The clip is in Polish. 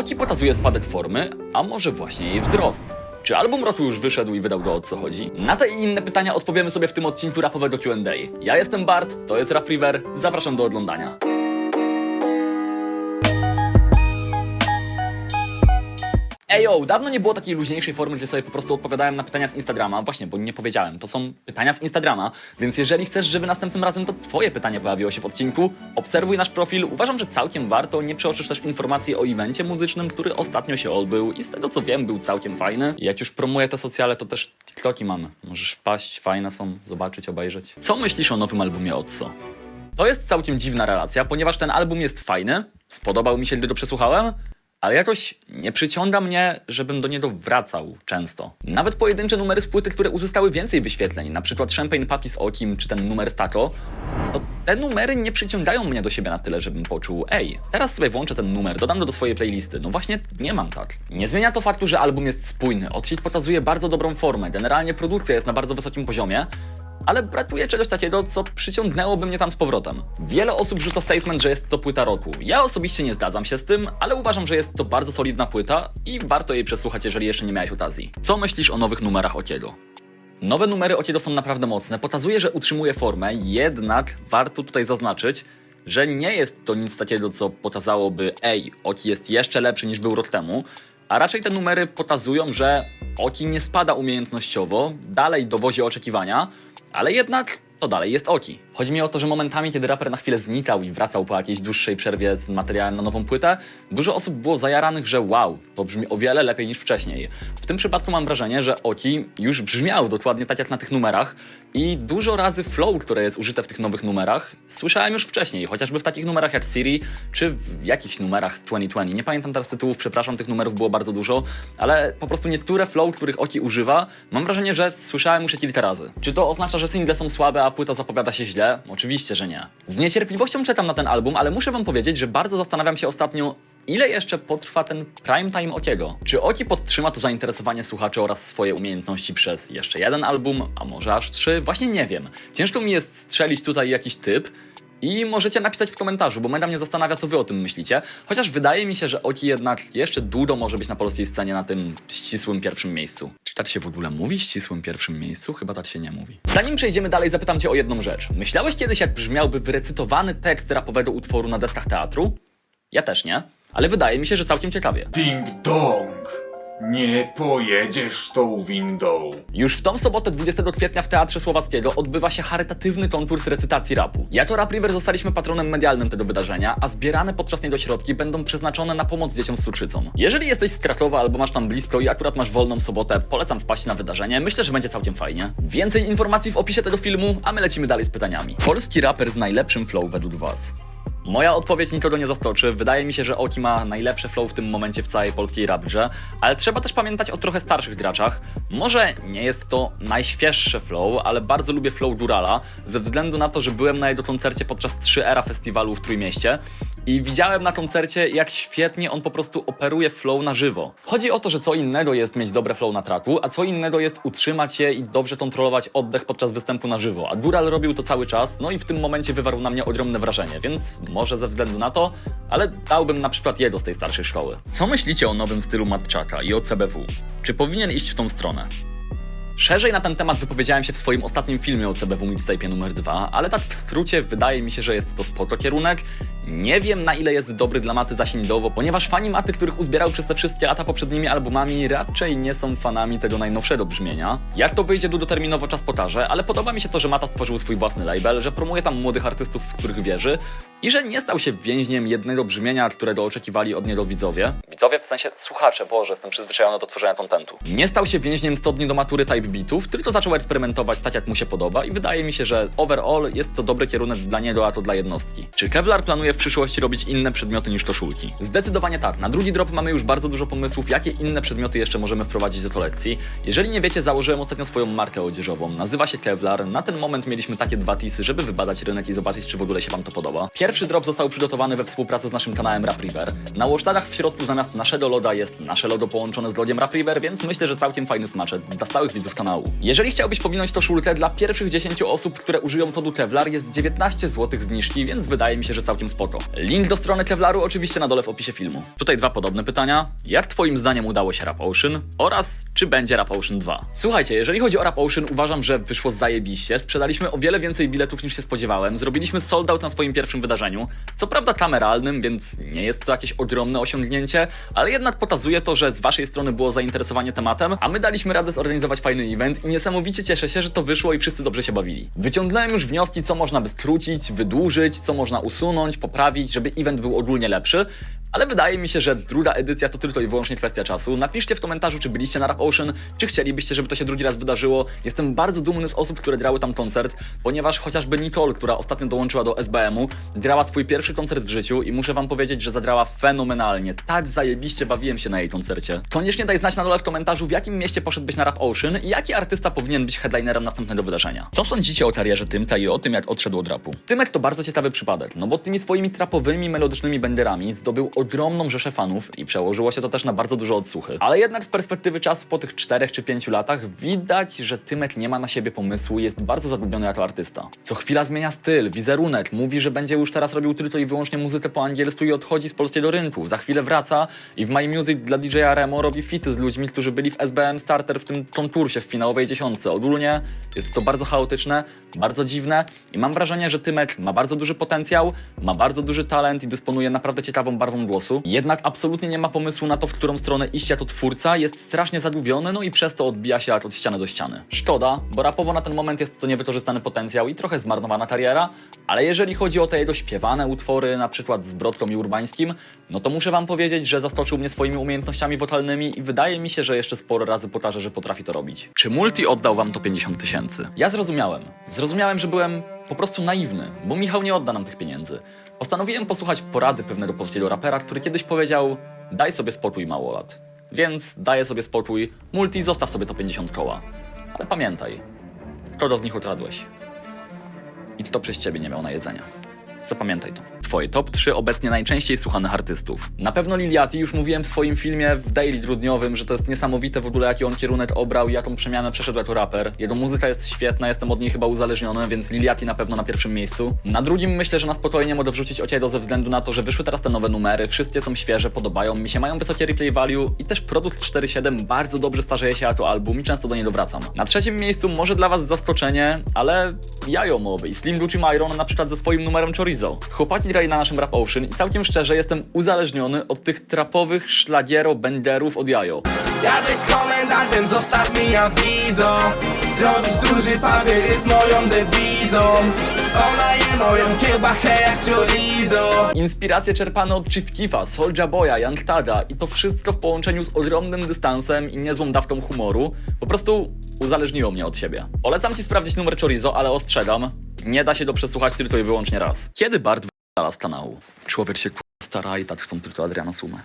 Oki pokazuje spadek formy, a może właśnie jej wzrost? Czy album roku już wyszedł i wydał go o co chodzi? Na te i inne pytania odpowiemy sobie w tym odcinku rapowego Q&A. Ja jestem Bart, to jest Rap River, zapraszam do oglądania. Ejo, dawno nie było takiej luźniejszej formy, gdzie sobie po prostu odpowiadałem na pytania z Instagrama. Właśnie, bo nie powiedziałem, to są pytania z Instagrama, więc jeżeli chcesz, żeby następnym razem to twoje pytanie pojawiło się w odcinku, obserwuj nasz profil. Uważam, że całkiem warto. Nie przeoczysz też informacji o evencie muzycznym, który ostatnio się odbył i z tego co wiem, był całkiem fajny. Jak już promuję te socjale, to też TikToki mamy. Możesz wpaść, fajne są, zobaczyć, obejrzeć. Co myślisz o nowym albumie Otso? To jest całkiem dziwna relacja, ponieważ ten album jest fajny, spodobał mi się, gdy go przesłuchałem, ale jakoś nie przyciąga mnie, żebym do niego wracał często. Nawet pojedyncze numery z płyty, które uzyskały więcej wyświetleń, na przykład Champagne Papi z Okim czy ten numer z Taco, to te numery nie przyciągają mnie do siebie na tyle, żebym poczuł, ej, teraz sobie włączę ten numer, dodam go do swojej playlisty. No właśnie, nie mam tak. Nie zmienia to faktu, że album jest spójny, Odshit pokazuje bardzo dobrą formę, generalnie produkcja jest na bardzo wysokim poziomie, ale brakuje czegoś takiego, co przyciągnęłoby mnie tam z powrotem. Wiele osób rzuca statement, że jest to płyta roku. Ja osobiście nie zgadzam się z tym, ale uważam, że jest to bardzo solidna płyta i warto jej przesłuchać, jeżeli jeszcze nie miałeś okazji. Co myślisz o nowych numerach Okiego? Nowe numery Okiego są naprawdę mocne, pokazuje, że utrzymuje formę, jednak warto tutaj zaznaczyć, że nie jest to nic takiego, co pokazałoby, ej, Oki jest jeszcze lepszy niż był rok temu, a raczej te numery pokazują, że Oki nie spada umiejętnościowo, dalej dowozi oczekiwania, ale jednak to dalej jest Oki. Chodzi mi o to, że momentami, kiedy raper na chwilę znikał i wracał po jakiejś dłuższej przerwie z materiałem na nową płytę, dużo osób było zajaranych, że wow, to brzmi o wiele lepiej niż wcześniej. W tym przypadku mam wrażenie, że Oki już brzmiał dokładnie tak jak na tych numerach i dużo razy flow, które jest użyte w tych nowych numerach, słyszałem już wcześniej, chociażby w takich numerach jak Siri, czy w jakichś numerach z 2020. Nie pamiętam teraz tytułów, przepraszam, tych numerów było bardzo dużo, ale po prostu niektóre flow, których Oki używa, mam wrażenie, że słyszałem już je kilka razy. Czy to oznacza, że single są słabe, a płyta zapowiada się źle? Oczywiście, że nie. Z niecierpliwością czekam na ten album, ale muszę wam powiedzieć, że bardzo zastanawiam się ostatnio, Ile jeszcze potrwa ten prime time Okiego? Czy Oki podtrzyma to zainteresowanie słuchaczy oraz swoje umiejętności przez jeszcze jeden album, a może aż trzy? Właśnie nie wiem. Ciężko mi jest strzelić tutaj jakiś typ. I możecie napisać w komentarzu, bo mega mnie zastanawia, co wy o tym myślicie. Chociaż wydaje mi się, że Oki jednak jeszcze długo może być na polskiej scenie na tym ścisłym pierwszym miejscu. Czy tak się w ogóle mówi, ścisłym pierwszym miejscu? Chyba tak się nie mówi. Zanim przejdziemy dalej, zapytam cię o jedną rzecz. Myślałeś kiedyś, jak brzmiałby wyrecytowany tekst rapowego utworu na deskach teatru? Ja też nie, ale wydaje mi się, że całkiem ciekawie. Ding dong! Nie pojedziesz tą windą. Już w tą sobotę 20 kwietnia w Teatrze Słowackiego odbywa się charytatywny konkurs recytacji rapu. Jako Rap River zostaliśmy patronem medialnym tego wydarzenia, a zbierane podczas niego środki będą przeznaczone na pomoc dzieciom z cukrzycą. Jeżeli jesteś z Krakowa albo masz tam blisko i akurat masz wolną sobotę, polecam wpaść na wydarzenie. Myślę, że będzie całkiem fajnie. Więcej informacji w opisie tego filmu, a my lecimy dalej z pytaniami. Polski raper z najlepszym flow według was. Moja odpowiedź nikogo nie zaskoczy. Wydaje mi się, że Oki ma najlepsze flow w tym momencie w całej polskiej raprze, ale trzeba też pamiętać o trochę starszych graczach. Może nie jest to najświeższe flow, ale bardzo lubię flow Durala, ze względu na to, że byłem na jego koncercie podczas 3 era festiwalu w Trójmieście i widziałem na koncercie, jak świetnie on po prostu operuje flow na żywo. Chodzi o to, że co innego jest mieć dobre flow na traku, a co innego jest utrzymać je i dobrze kontrolować oddech podczas występu na żywo. A Dural robił to cały czas, no i w tym momencie wywarł na mnie ogromne wrażenie, więc może ze względu na to, ale dałbym na przykład jego z tej starszej szkoły. Co myślicie o nowym stylu Matczaka i o CBW? Czy powinien iść w tą stronę? Szerzej na ten temat wypowiedziałem się w swoim ostatnim filmie o CBW Mixtape numer 2, ale tak w skrócie wydaje mi się, że jest to spoko kierunek. Nie wiem na ile jest dobry dla Maty zasięgowo, ponieważ fani Maty, których uzbierał przez te wszystkie lata poprzednimi albumami, raczej nie są fanami tego najnowszego brzmienia. Jak to wyjdzie długoterminowo czas pokaże, ale podoba mi się to, że Mata stworzył swój własny label, że promuje tam młodych artystów, w których wierzy i że nie stał się więźniem jednego brzmienia, którego oczekiwali od niego widzowie. Widzowie w sensie słuchacze, Boże, jestem przyzwyczajony do tworzenia kontentu. Nie stał się więźniem 100 dni do matury type beatów, tylko zaczął eksperymentować tak, jak mu się podoba i wydaje mi się, że overall jest to dobry kierunek dla niego, a to dla jednostki. Czy Kevlar planuje w przyszłości robić inne przedmioty niż koszulki? Zdecydowanie tak. Na drugi drop mamy już bardzo dużo pomysłów, jakie inne przedmioty jeszcze możemy wprowadzić do kolekcji. Jeżeli nie wiecie, założyłem ostatnio swoją markę odzieżową. Nazywa się Kevlar. Na ten moment mieliśmy takie dwa tisy, żeby wybadać rynek i zobaczyć, czy w ogóle się Wam to podoba. Pierwszy drop został przygotowany we współpracy z naszym kanałem Rap River. Na łostarach w środku zamiast naszego loda jest nasze logo połączone z logiem Rap River, więc myślę, że całkiem fajny smaczek dla stałych widzów kanału. Jeżeli chciałbyś powinąć koszulkę, dla pierwszych 10 osób, które użyją kodu Kevlar jest 19 zł zniżki, więc wydaje mi się, że całkiem. Link do strony Kevlaru oczywiście na dole w opisie filmu. Tutaj dwa podobne pytania. Jak twoim zdaniem udało się Rap Ocean? Oraz czy będzie Rap Ocean 2? Słuchajcie, jeżeli chodzi o Rap Ocean, uważam, że wyszło zajebiście. Sprzedaliśmy o wiele więcej biletów niż się spodziewałem. Zrobiliśmy sold out na swoim pierwszym wydarzeniu. Co prawda kameralnym, więc nie jest to jakieś ogromne osiągnięcie, ale jednak pokazuje to, że z waszej strony było zainteresowanie tematem, a my daliśmy radę zorganizować fajny event i niesamowicie cieszę się, że to wyszło i wszyscy dobrze się bawili. Wyciągnąłem już wnioski, co można by skrócić, wydłużyć, co można usunąć, poprawić, żeby event był ogólnie lepszy. Ale wydaje mi się, że druga edycja to tylko i wyłącznie kwestia czasu. Napiszcie w komentarzu, czy byliście na Rap Ocean, czy chcielibyście, żeby to się drugi raz wydarzyło. Jestem bardzo dumny z osób, które grały tam koncert, ponieważ chociażby Nicole, która ostatnio dołączyła do SBM-u, grała swój pierwszy koncert w życiu i muszę wam powiedzieć, że zagrała fenomenalnie. Tak zajebiście bawiłem się na jej koncercie. Koniecznie daj znać na dole w komentarzu, w jakim mieście poszedłbyś na Rap Ocean i jaki artysta powinien być headlinerem następnego wydarzenia. Co sądzicie o karierze Tymka i o tym, jak odszedł od rapu? Tymek to bardzo ciekawy przypadek, no bo tymi swoimi trapowymi, melodycznymi benderami zdobył ogromną rzeszę fanów i przełożyło się to też na bardzo dużo odsłuchy. Ale jednak z perspektywy czasu po tych 4 czy 5 latach widać, że Tymek nie ma na siebie pomysłu i jest bardzo zagubiony jako artysta. Co chwila zmienia styl, wizerunek, mówi, że będzie już teraz robił tylko i wyłącznie muzykę po angielsku i odchodzi z polskiego rynku. Za chwilę wraca i w My Music dla DJ-a Remo robi fity z ludźmi, którzy byli w SBM Starter w tym konkursie w finałowej dziesiątce. Ogólnie jest to bardzo chaotyczne, bardzo dziwne i mam wrażenie, że Tymek ma bardzo duży potencjał, ma bardzo duży talent i dysponuje naprawdę ciekawą barwą głosu. Jednak absolutnie nie ma pomysłu na to, w którą stronę iść jako twórca, jest strasznie zagubiony, no i przez to odbija się od ściany do ściany. Szkoda, bo rapowo na ten moment jest to niewykorzystany potencjał i trochę zmarnowana kariera, ale jeżeli chodzi o te jego śpiewane utwory, na przykład z Brodką i Urbańskim, no to muszę wam powiedzieć, że zaskoczył mnie swoimi umiejętnościami wokalnymi i wydaje mi się, że jeszcze sporo razy pokaże, że potrafi to robić. Czy Multi oddał wam to 50 tysięcy? Ja zrozumiałem. Zrozumiałem, że byłem po prostu naiwny, bo Michał nie odda nam tych pieniędzy. Postanowiłem posłuchać porady pewnego polskiego rapera, który kiedyś powiedział: Daj sobie spokój, małolat. Więc daję sobie spokój, multi, zostaw sobie to 50 koła. Ale pamiętaj, kogo z nich ukradłeś? I kto przez ciebie nie miał na jedzenie? Zapamiętaj to. Twoje top 3 obecnie najczęściej słuchanych artystów. Na pewno Liliati, już mówiłem w swoim filmie w Daily Grudniowym, że to jest niesamowite w ogóle jaki on kierunek obrał i jaką przemianę przeszedł jako raper. Jego muzyka jest świetna, jestem od niej chyba uzależniony, więc Liliati na pewno na pierwszym miejscu. Na drugim myślę, że na spokojnie mogę wrzucić Ociego ze względu na to, że wyszły teraz te nowe numery, wszystkie są świeże, podobają mi się, mają wysokie replay value i też produkt 4.7 bardzo dobrze starzeje się jako album i często do niego wracam. Na trzecim miejscu może dla was zaskoczenie, ale jajo mowy i Slim Gucci Myron na przykład ze swoim numerem Chorizo. Chłopaki grali na naszym Rap Ocean i całkiem szczerze jestem uzależniony od tych trapowych szlagiero benderów od jajo. Jadę z komendantem, zostaw mi Zrobić duży jest moją dewizą Ona je moją jak chorizo Inspiracje czerpane od Chief Keefa, Soulja Boya, Young Taga i to wszystko w połączeniu z ogromnym dystansem i niezłą dawką humoru po prostu uzależniło mnie od siebie. Polecam ci sprawdzić numer Chorizo, ale ostrzegam, nie da się go przesłuchać tylko i wyłącznie raz. Kiedy Bart z kanału? Człowiek się stara i tak chcą tylko Adriana Sumę.